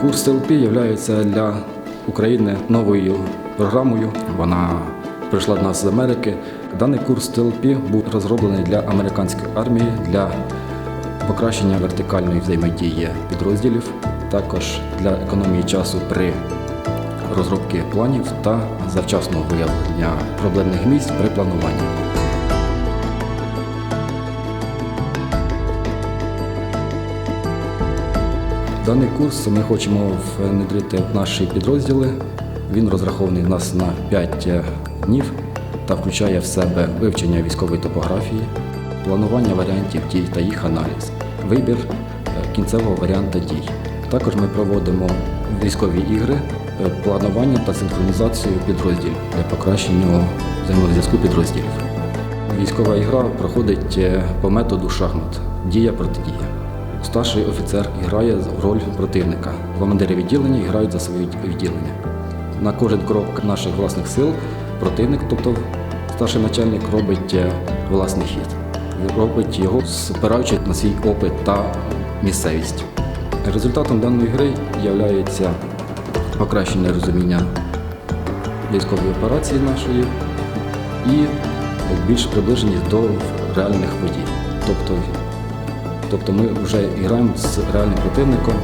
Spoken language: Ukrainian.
Курс ЛП є для України новою програмою. Вона прийшла до нас з Америки. Даний курс ТЛП був розроблений для американської армії для покращення вертикальної взаємодії підрозділів, також для економії часу при розробці планів та завчасного виявлення проблемних місць при плануванні. Даний курс ми хочемо внедрити в наші підрозділи. Він розрахований у нас на 5 днів та включає в себе вивчення військової топографії, планування варіантів дій та їх аналіз, вибір е, кінцевого варіанта дій. Також ми проводимо військові ігри, е, планування та синхронізацію підрозділів для покращення взаємозв'язку підрозділів. Військова ігра проходить е, по методу шахмат дія протидія. Старший офіцер грає роль противника. Командири відділення грають за своє відділення. На кожен крок наших власних сил противник, тобто старший начальник, робить е, власний хід. Робить його, спираючи на свій опит та місцевість. Результатом даної гри є покращення розуміння військової операції нашої і більш приближеність до реальних подій. Тобто Тобто ми вже граємо з реальним противником,